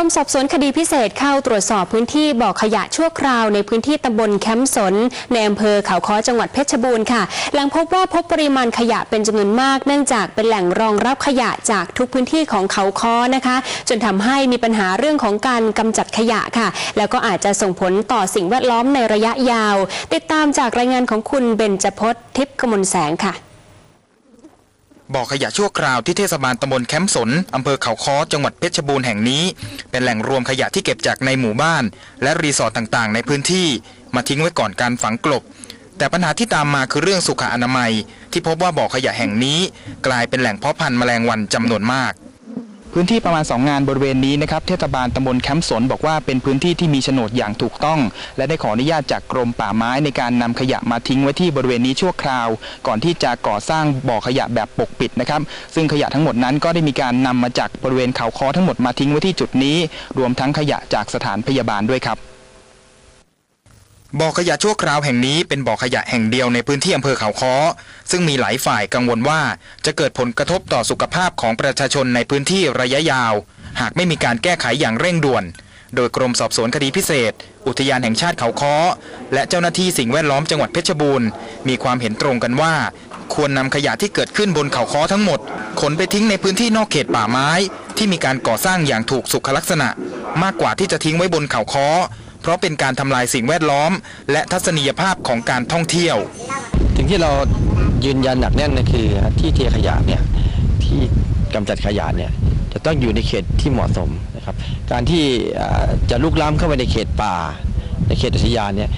รมสอบสวนคดีพิเศษเข้าตรวจสอบพื้นที่บ่อขยะชั่วคราวในพื้นที่ตำบลแคมป์สน ในอำเภอเขาค้อจังหวัดเพชรบูรณ์ค่ะ หลังพบว่าพบปริมาณขยะเป็นจำนวนมาก เนื่องจากเป็นแหล่งรองรับขยะจากทุกพื้นที่ของเขาค้อนะคะ จนทำให้มีปัญหาเรื่องของการกำจัดขยะค่ะ แล้วก็อาจจะส่งผลต่อสิ่งแวดล้อมในระยะยาว ติดตามจากรายงานของคุณเบญจพจน์ทิพย์กมลแสงค่ะ บ่อขยะชั่วคราวที่เทศบาลตำบลแคมป์สนอำเภอเขาค้อจังหวัดเพชรบูรณ์แห่งนี้ เป็นแหล่งรวมขยะที่เก็บจากในหมู่บ้าน และรีสอร์ทต่างๆ ในพื้นที่ มาทิ้งไว้ก่อนการฝังกลบ แต่ปัญหาที่ตามมาคือเรื่องสุขอนามัย ที่พบว่าบ่อขยะแห่งนี้ กลายเป็นแหล่งเพาะพันธุ์แมลงวันจำนวนมาก พื้นที่ประมาณ 2 งานบริเวณนี้นะครับเทศบาลตำบลแคมป์สนบอกว่าเป็นพื้นที่ที่มีโฉนดอย่างถูกต้อง และได้ขออนุญาตจากกรมป่าไม้ในการนำขยะมาทิ้งไว้ที่บริเวณนี้ชั่วคราว ก่อนที่จะก่อสร้างบ่อขยะแบบปกปิดนะครับซึ่งขยะทั้งหมดนั้นก็ได้มีการนำมาจากบริเวณเขาคอทั้งหมดมาทิ้งไว้ที่จุดนี้ รวมทั้งขยะจากสถานพยาบาลด้วยครับ บ่อขยะชั่วคราวแห่งนี้เป็นบ่อขยะแห่งเดียวในพื้นที่อำเภอเขาค้อซึ่งมีหลายฝ่ายกังวลว่าจะเกิดผลกระทบต่อสุขภาพของประชาชนในพื้นที่ระยะยาว หากไม่มีการแก้ไขอย่างเร่งด่วน โดยกรมสอบสวนคดีพิเศษ อุทยานแห่งชาติเขาค้อและเจ้าหน้าที่สิ่งแวดล้อมจังหวัดเพชรบูรณ์มีความเห็นตรงกันว่า ควรนำขยะที่เกิดขึ้นบนเขาค้อทั้งหมด ขนไปทิ้งในพื้นที่นอกเขตป่าไม้ ที่มีการก่อสร้างอย่างถูกสุขลักษณะ มากกว่าที่จะทิ้งไว้บนเขาค้อ เพราะเป็นการทำลายสิ่งแวดล้อม และทัศนียภาพของการท่องเที่ยวสิ่งที่เรายืนยันหนักแน่นก็คือที่เทขยะเนี่ยที่กำจัดขยะเนี่ยจะต้องอยู่ในเขตที่เหมาะสมนะครับการที่จะลุกล้ำเข้าไปในเขตป่า ในเขตอุทยานเนี่ย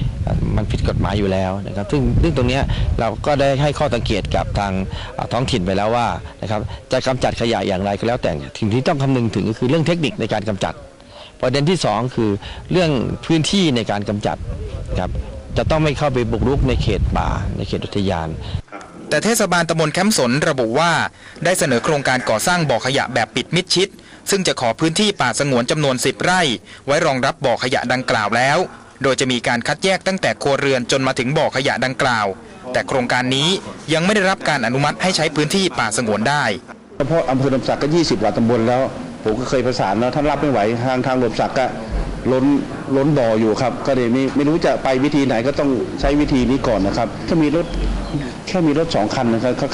มันผิดกฎหมายอยู่แล้วนะครับ ซึ่งซึ่งตรงนี้เราก็ได้ให้ข้อสังเกตกับทางท้องถิ่นไปแล้วว่านะครับจะกำจัดขยะอย่างไรก็แล้วแต่สิ่งที่ต้องคำนึงถึงก็คือเรื่องเทคนิคในการกำจัด ประเด็นที่สองคือเรื่องพื้นที่ในการกำจัดครับจะต้องไม่เข้าไปบุกรุกในเขตป่า ในเขตอุทยาน แต่เทศบาลตำบลแคมป์สนระบุว่า ได้เสนอโครงการก่อสร้างบ่อขยะแบบปิดมิดชิด ซึ่งจะขอพื้นที่ป่าสงวนจำนวน 10 ไร่ ไว้รองรับบ่อขยะดังกล่าวแล้ว โดยจะมีการคัดแยกตั้งแต่ครัวเรือนจนมาถึงบ่อขยะดังกล่าว แต่โครงการนี้ยังไม่ได้รับการอนุมัติให้ใช้พื้นที่ป่าสงวนได้เฉพาะอำเภอลมศักดิ์ก็ 20กว่าตำบลแล้ว ผมก็เคยประสานแล้วท่านรับไม่ไหวทางทางหลมศักก็ล้นล้นบ่ออยู่ครับ ก็เลยไม่ไม่รู้จะไปวิธีไหนก็ต้องใช้วิธีนี้ก่อนนะครับถ้ามีรถแค่มีรถสองคันนะครับเขา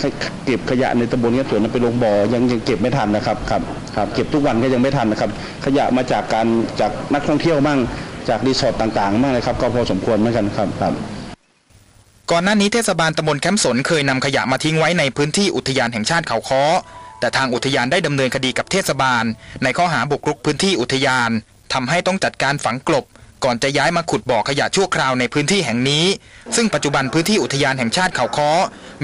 เก็บขยะในตำบลนี้ส่วนนั้นไปลงบ่อยังยังเก็บไม่ทันนะครับครับครับเก็บทุกวันก็ยังไม่ทันนะครับ ขยะมาจากการจากนักท่องเที่ยวมั่งจากรีสอร์ทต่างๆมั่งนะครับก็พอสมควรเหมือนกันครับครับ ก่อนหน้านี้เทศบาลตำบลแคมป์สนเคยนำขยะมาทิ้งไว้ในพื้นที่อุทยานแห่งชาติเขาค้อ แต่ทางอุทยานได้ดำเนินคดีกับเทศบาล ในข้อหาบุกรุกพื้นที่อุทยานทำให้ต้องจัดการฝังกลบ ก่อนจะย้ายมาขุดบ่อขยะชั่วคราวในพื้นที่แห่งนี้ ซึ่งปัจจุบันพื้นที่อุทยานแห่งชาติเขาค้อ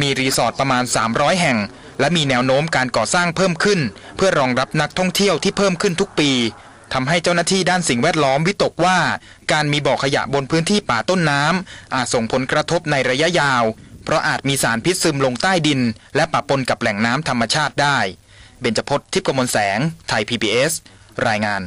มีรีสอร์ทประมาณ 300 แห่ง และมีแนวโน้มการก่อสร้างเพิ่มขึ้น เพื่อรองรับนักท่องเที่ยวที่เพิ่มขึ้นทุกปีทำให้เจ้าหน้าที่ด้านสิ่งแวดล้อมวิตกว่า การมีบ่อขยะบนพื้นที่ป่าต้นน้ำอาจส่งผลกระทบในระยะยาว เพราะอาจมีสารพิษซึมลงใต้ดิน และปะปนกับแหล่งน้ำธรรมชาติได้ เบญจพจน์ทิพย์กมลแสง ไทย PBS รายงาน